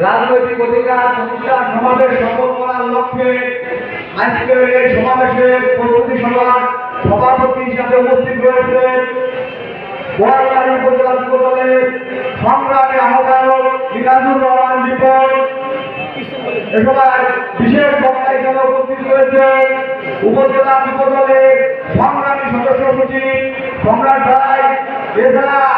রাজনৈতিক অধিকার প্রতিষ্ঠা সমাবেশ সফল করার লক্ষ্যে আজকের এই সমাবেশে প্রস্তুতি সভার সভাপতি হিসাবে উপস্থিত রয়েছেন বোয়ালবাড়ি উপজেলা যুব সংগ্রামী বিশেষ উপজেলা সংগ্রামী সদস্য সচিব সম্রাট রায়, এছাড়া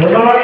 ধন্যবাদ